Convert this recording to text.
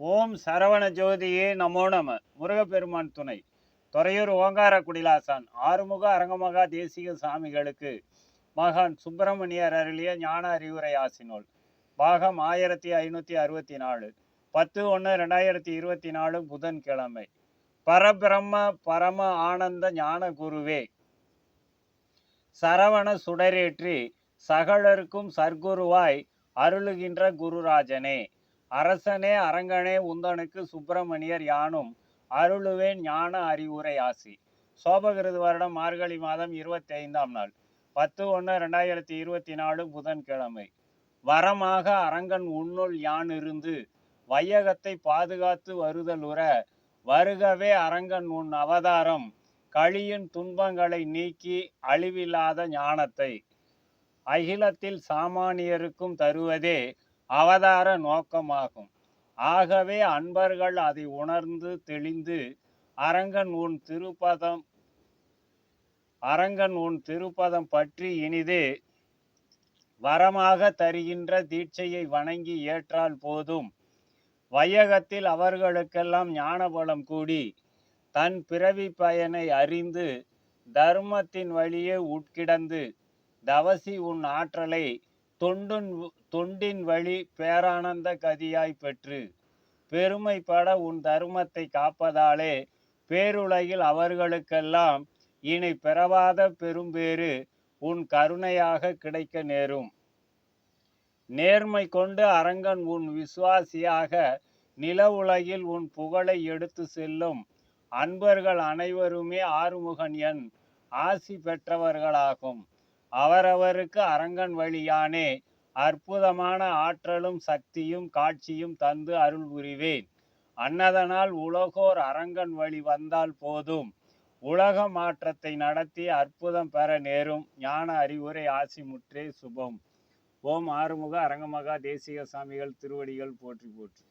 ஓம் சரவண ஜோதியே நமோ நம. முருகப்பெருமான் துணை. துறையூர் ஓங்கார குடிலாசான். ஆறுமுக அரங்கமகா தேசிக சாமிகளுக்கு மகான் சுப்பிரமணியர் அருளிய ஞான அறிவுரை ஆசினோல் பாகம் ஆயிரத்தி ஐநூற்றி அறுபத்தி நாலு பத்து ஒன்று ரெண்டாயிரத்தி இருபத்தி நாலு புதன்கிழமை. பரபிரம்ம பரம ஆனந்த ஞான குருவே. சரவண சுடரேற்றி சகலருக்கும் சர்க்குருவாய் அருளுகின்ற குருராஜனே. அரசனே அரங்கனே உந்தனுக்கு சுப்பிரமணியர் யானும் அருளுவேன் ஞான அறிவுரை ஆசி. சோபகிருது வருடம் மார்கழி மாதம் இருபத்தி ஐந்தாம் நாள். பத்து ஒன்று ரெண்டாயிரத்தி இருபத்தி நாலு புதன்கிழமை. வரமாக அரங்கன் உன்னுள் யான் இருந்து வையகத்தை பாதுகாத்து வருதலுற வருகவே அரங்கன் உன் அவதாரம் கழியின் துன்பங்களை நீக்கி அழிவில்லாத ஞானத்தை. அகிலத்தில் சாமானியருக்கும் தருவதே அவதார நோக்கமாகும். ஆகவே அன்பர்கள் அதை உணர்ந்து தெளிந்து அரங்கன் உன் திருப்பதம் அரங்கன் உன் திருப்பதம் பற்றி இனிது வரமாக தருகின்ற தீட்சையை வணங்கி ஏற்றால் போதும். வையகத்தில் அவர்களுக்கெல்லாம் ஞானபலம் கூடி தன் பிறவி பயனை அறிந்து தர்மத்தின் வழியே உட்கிடந்து தவசி உன் ஆற்றலை தொண்டுன் தொண்டின் வழி பேரானந்த கதியாய் பெற்று பெருமைப்பட உன் தர்மத்தை காப்பதாலே பேருலகில் அவர்களுக்கெல்லாம் இனி பிறவாத பெரும்பேறு உன் கருணையாக கிடைக்க நேரும். நேர்மை கொண்டு அரங்கன் உன் விசுவாசியாக நில உலகில் உன் புகழை எடுத்து செல்லும் அன்பர்கள் அனைவருமே ஆறுமுகன் என் ஆசி பெற்றவர்களாகும். அவரவருக்கு அரங்கன் வழியானே. அற்புதமான ஆற்றலும் சக்தியும் காட்சியும் தந்து அருள் புரிவேன். அன்னதனால் உலகோர் அரங்கன் வழி வந்தால் போதும். உலக மாற்றத்தை நடத்தி அற்புதம் பெற நேரும். ஞான அறிவுரை ஆசி முற்றே சுபம். ஓம் ஆறுமுக அரங்கமகா தேசிக சாமிகள் திருவடிகள் போற்றி போற்றி.